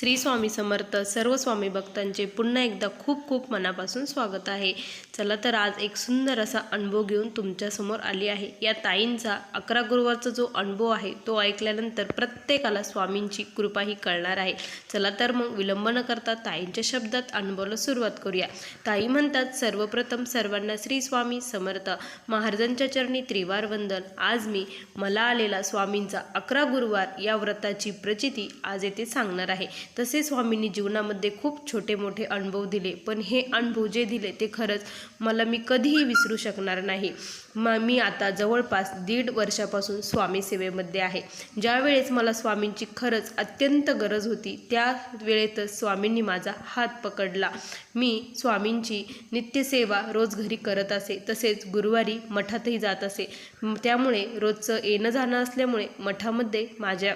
श्री स्वामी समर्थ सर्व स्वामी भक्तांचे पुन्हा एकदा खूप खूप मनापासून स्वागत आहे. चला तर आज एक सुंदर असा अनुभव घेऊन तुमच्यासमोर आली आहे. या ताईंचा अकरा गुरुवारचा जो अनुभव आहे तो ऐकल्यानंतर प्रत्येकाला स्वामींची कृपा ही कळणार आहे. चला तर मग विलंब न करता ताईंच्या शब्दात अनुभवाला सुरुवात करूया. ताई म्हणतात सर्वप्रथम सर्वांना श्री स्वामी समर्थ. महाराजांच्या चरणी त्रिवार वंदन. आज मी मला आलेला स्वामींचा अकरा गुरुवार या व्रताची प्रचिती आज येथे सांगणार आहे. तसे स्वामींनी जीवनामध्ये खूप छोटे मोठे अनुभव दिले. पण हे अनुभव जे दिले ते खरंच मला मी कधीही विसरू शकणार नाही. म मी आता जवळपास दीड वर्षापासून स्वामी सेवेमध्ये आहे. ज्यावेळेस मला स्वामींची खरंच अत्यंत गरज होती त्या वेळेतच स्वामींनी माझा हात पकडला. मी स्वामींची नित्यसेवा रोज घरी करत असे तसेच गुरुवारी मठातही जात असे. त्यामुळे रोजचं येणं जाणं असल्यामुळे मठामध्ये माझ्या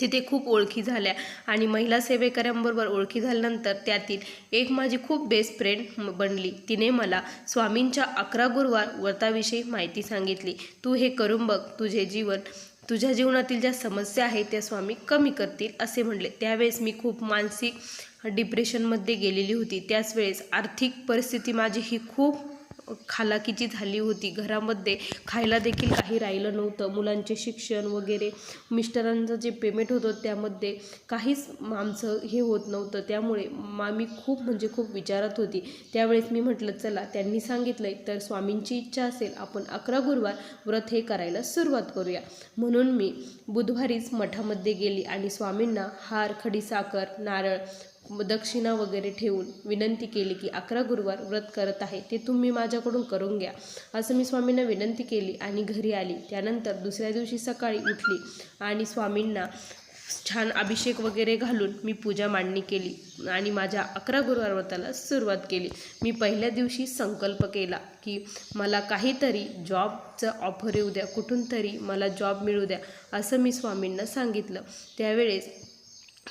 तिथे खूप ओळखी झाल्या. आणि महिला सेवेकऱ्यांबरोबर ओळखी झाल्यानंतर त्यातील एक माझी खूप बेस्ट फ्रेंड बनली. तिने मला स्वामींच्या अकरा गुरुवार व्रताविषयी माहिती सांगितली. तू हे करून बघ तुझे जीवन तुझ्या जीवनातील ज्या समस्या आहेत त्या स्वामी कमी करतील असे म्हणले त्यावेळेस मी खूप मानसिक डिप्रेशनमध्ये गेलेली होती. त्याच वेळेस आर्थिक परिस्थिती माझी ही खूप खालाकीची झाली होती. घरामध्ये खायला देखील काही राहिलं नव्हतं. मुलांचे शिक्षण वगैरे मिस्टरांचं जे पेमेंट होतं त्यामध्ये काहीच आमचं हे होत नव्हतं. त्यामुळे मामी खूप म्हणजे खूप विचारात होती. त्यावेळेस मी म्हटलं चला त्यांनी सांगितलं तर स्वामींची इच्छा असेल आपण अकरा गुरुवार व्रत हे करायला सुरुवात करूया. म्हणून मी बुधवारीच मठामध्ये गेली आणि स्वामींना हार खडीसाखर नारळ दक्षिणा वगैरे ठेवून विनंती केली की अकरा गुरुवार व्रत करत आहे ते तुम्ही माझ्याकडून करून घ्या. असं मी स्वामींना विनंती केली आणि घरी आली. त्यानंतर दुसऱ्या दिवशी सकाळी उठली आणि स्वामींना छान अभिषेक वगैरे घालून मी पूजा मांडणी केली आणि माझ्या अकरा गुरुवार व्रताला सुरुवात केली. मी पहिल्या दिवशी संकल्प केला की मला काहीतरी जॉबचं ऑफर येऊ द्या कुठून तरी मला जॉब मिळू द्या असं मी स्वामींना सांगितलं. त्यावेळेस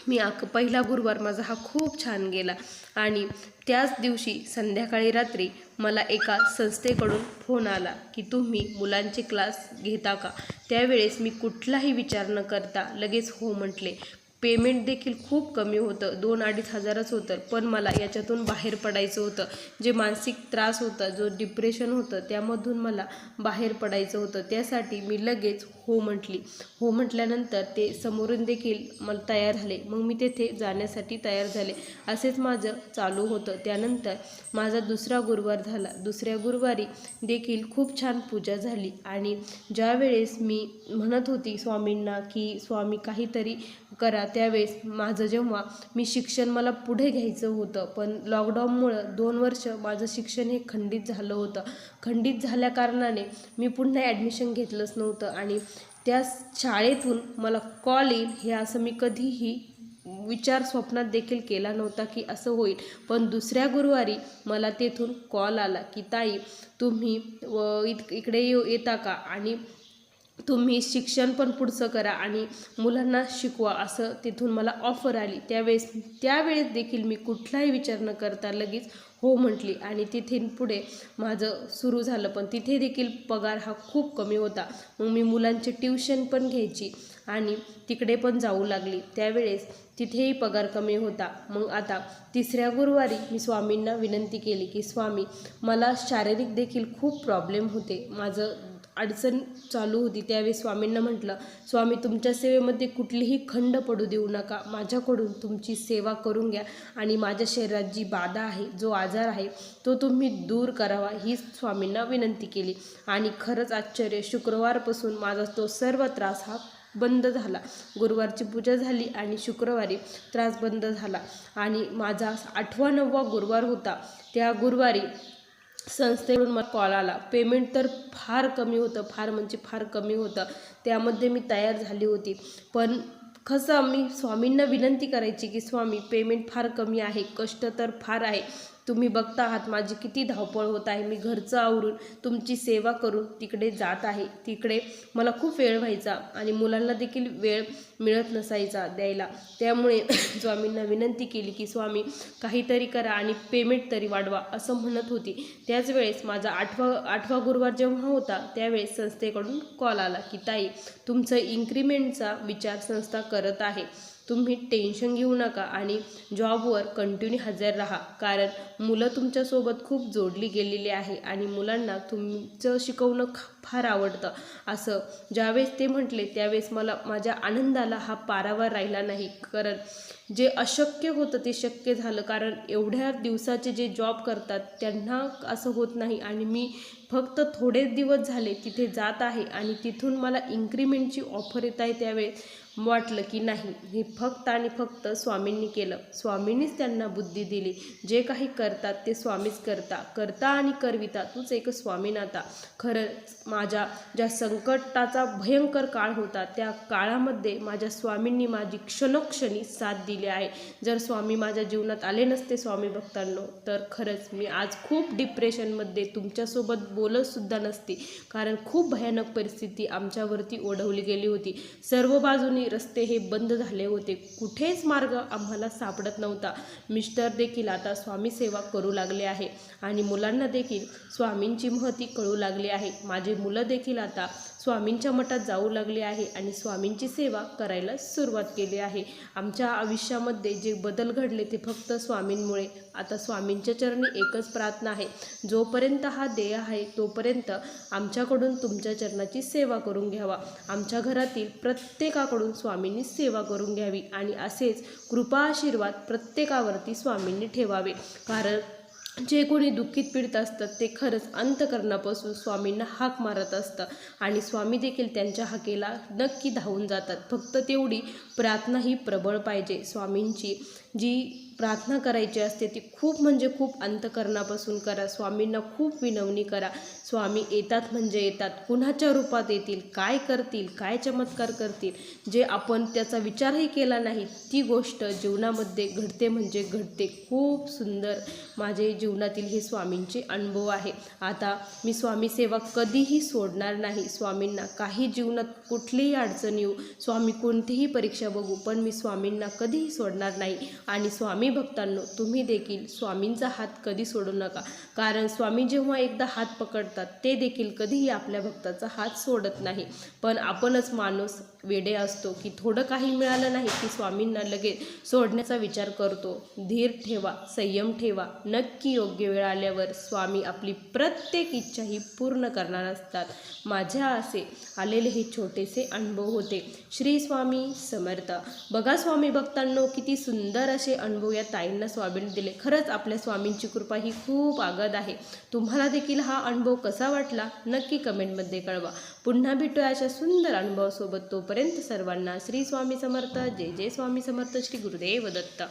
मी अक पहिला गुरुवार माझा हा खूप छान गेला. आणि त्याच दिवशी संध्याकाळी रात्री मला एका संस्थेकडून फोन आला की तुम्ही मुलांचे क्लास घेता का? त्यावेळेस मी कुठलाही विचार न करता लगेच हो म्हटले. पेमेंट देखील खूप कमी होतं दोन अडीच हजारच होतं पण मला याच्यातून बाहेर पडायचं होतं. जे मानसिक त्रास होता जो डिप्रेशन होतं त्यामधून मला बाहेर पडायचं होतं. त्यासाठी मी लगेच हो म्हटली. हो म्हटल्यानंतर ते समोरून देखील मला तयार झाले. मग मी तेथे जाण्यासाठी तयार झाले. असेच माझं चालू होतं. त्यानंतर माझा दुसरा गुरुवार झाला. दुसऱ्या गुरुवारी देखील खूप छान पूजा झाली आणि ज्यावेळेस मी म्हणत होती स्वामींना की स्वामी काहीतरी करा. त्यावेळेस माझं जेव्हा मी शिक्षण मला पुढे घ्यायचं होतं पण लॉकडाऊनमुळं दोन वर्ष माझं शिक्षण हे खंडित झालं होतं. खंडित झाल्याकारणाने मी पुन्हा ॲडमिशन घेतलंच नव्हतं आणि त्या शाळेतून मला कॉल येईल. हे असं मी कधीही विचार स्वप्नात देखील केला नव्हता की असं होईल. पण दुसऱ्या गुरुवारी मला तेथून कॉल आला की ताई तुम्ही व इत इकडे येऊ येता का? आणि तुम्ही शिक्षण पण पुढचं करा आणि मुलांना शिकवा असं तिथून मला ऑफर आली. त्यावेळेस त्यावेळेस देखील मी कुठलाही विचार न करता लगेच हो म्हटली आणि तिथे पुढे माझं सुरू झालं. पण तिथे देखील पगार हा खूप कमी होता. मग मी मुलांचे ट्युशन पण घ्यायची आणि तिकडे पण जाऊ लागली. त्यावेळेस तिथेही पगार कमी होता. मग आता तिसऱ्या गुरुवारी मी स्वामींना विनंती केली की स्वामी मला शारीरिक देखील खूप प्रॉब्लेम होते. माझं अडचण चालू होती त्यावेळी स्वामींना म्हटलं स्वामी तुमच्या सेवेमध्ये कुठलीही खंड पडू देऊ नका. माझ्याकडून तुमची सेवा करून घ्या आणि माझ्या शरीरात जी बाधा आहे जो आजार आहे तो तुम्ही दूर करावा. ही स्वामींना विनंती केली. आणि खरंच आश्चर्य शुक्रवारपासून माझा तो सर्व त्रास हा बंद झाला. गुरुवारची पूजा झाली आणि शुक्रवारी त्रास बंद झाला. आणि माझा आठवा नववा गुरुवार होता. त्या गुरुवारी संस्थेकडून मला कॉल आला. पेमेंट तर फार कमी होतं फार म्हणजे फार कमी होतं. त्यामध्ये मी तयार झाली होती. पण कसं मी स्वामींना विनंती करायची की स्वामी पेमेंट फार कमी आहे कष्ट तर फार आहे. तुम्ही बघता आहात माझी किती धावपळ होत आहे. मी घरचं आवरून तुमची सेवा करून तिकडे जात आहे. तिकडे मला खूप वेळ व्हायचा आणि मुलांना देखील वेळ मिळत नसायचा द्यायला. त्यामुळे स्वामींना विनंती केली की स्वामी काहीतरी करा आणि पेमेंट तरी वाढवा असं म्हणत होती. त्याच वेळेस माझा आठवा आठवा गुरुवार जेव्हा होता त्यावेळेस संस्थेकडून कॉल आला की ताई तुमचं इन्क्रीमेंटचा विचार संस्था करत आहे. तुम्ही टेन्शन घेऊ नका आणि जॉबवर कंटिन्यू हजर राहा. कारण मुलं तुमच्यासोबत खूप जोडली गेलेली आहे आणि मुलांना तुमचं शिकवणं फार आवडतं. असं ज्यावेळेस ते म्हटले त्यावेळेस मला माझ्या आनंदाला हा पारावर राहिला नाही. कारण जे अशक्य होतं ते शक्य झालं. कारण एवढ्या दिवसाचे जे जॉब करतात त्यांना असं होत नाही. आणि मी फक्त थोडे दिवस झाले तिथे जात आहे आणि तिथून मला इन्क्रीमेंटची ऑफर येत आहे त्यावेळेस वाटलं की नाही हे फक्त आणि फक्त स्वामींनी केलं. स्वामींनीच त्यांना बुद्धी दिली. जे काही करतात ते स्वामीच करता. करता आणि करविता तूच एक स्वामीनाथा खरंच माझ्या ज्या संकटाचा भयंकर काळ होता त्या काळामध्ये माझ्या स्वामींनी माझी क्षणोक्षणी साथ दिली. आहे. जर स्वामी माझ्या जीवनात आले नसते स्वामी भक्तांनो तर खरंच मी आज खूप डिप्रेशनमध्ये तुमच्यासोबत बोलतसुद्धा नसते. कारण खूप भयानक परिस्थिती आमच्यावरती ओढवली गेली होती. सर्व बाजूनी रस्ते हे बंद झाले होते. कुठेच मार्ग आम्हाला सापडत नव्हता. मिस्टर देखील आता स्वामी सेवा करू लागले आहे. आणि मुलांना देखील स्वामींची महती कळू लागली आहे. माझे मुलं देखील आता स्वामींच्या मठात जाऊ लागले आहे आणि स्वामींची सेवा करायला सुरुवात केली आहे. आमच्या आयुष्यामध्ये जे बदल घडले ते फक्त स्वामींमुळे. आता स्वामींच्या चरणी एकच प्रार्थना आहे. जोपर्यंत हा देय आहे तोपर्यंत आमच्याकडून तुमच्या चरणाची सेवा करून घ्यावा. आमच्या घरातील प्रत्येकाकडून स्वामींनी सेवा करून घ्यावी आणि असेच कृपा आशीर्वाद प्रत्येकावरती स्वामींनी ठेवावे. कारण जे कोणी दुःखीत पीडित असतात ते खरंच अंतकरणापासून स्वामींना हाक मारत असतं आणि स्वामी देखील त्यांच्या हाकेला नक्की धावून जातात. फक्त तेवढी प्रार्थना ही प्रबळ पाहिजे. स्वामींची जी प्रार्थना करायची असते ती खूप म्हणजे खूप अंतकरणापासून करा. स्वामींना खूप विनवणी करा. स्वामी येतात म्हणजे येतात. कुणाच्या रूपात येतील? काय करतील? काय चमत्कार करतील? जे आपण त्याचा विचारही केला नाही ती गोष्ट जीवनामध्ये घडते म्हणजे घडते. खूप सुंदर माझे जीवनातील हे स्वामींचे अनुभव आहे. आता मी स्वामी सेवा कधीही सोडणार नाही. स्वामींना काही जीवनात कुठलीही अडचण येऊ स्वामी कोणतीही परीक्षा बघू पण मी स्वामींना कधीही सोडणार नाही. आणि स्वामी स्वामी भक्तांनो तुम्ही देखील स्वामींचा हात कधी सोडू नका. कारण स्वामी जेव्हा एकदा हात पकडतात ते देखील कधीही आपल्या भक्ताचा हात सोडत नाही. पण आपणच माणूस वेडे असतो की थोडं काही मिळालं नाही की स्वामींना लगेच सोडण्याचा विचार करतो. धीर ठेवा संयम ठेवा. नक्की योग्य वेळ आल्यावर स्वामी आपली प्रत्येक इच्छा ही पूर्ण करणार असतात. माझ्या असे आलेले हे छोटेसे अनुभव होते. श्री स्वामी समर्थ. बघा स्वामी भक्तांनो किती सुंदर असे अनुभव या ताईंना स्वामीने दिले. खरंच आपल्या स्वामींची कृपा ही खूप आगद आहे. तुम्हाला देखील हा अनुभव कसा वाटला? नक्की कमेंटमध्ये कळवा. पुन्हा भेटूया अशा सुंदर अनुभवासोबत. तोपर्यंत सर्वांना श्री स्वामी समर्थ. जय जय स्वामी समर्थ. श्री गुरुदेव दत्त.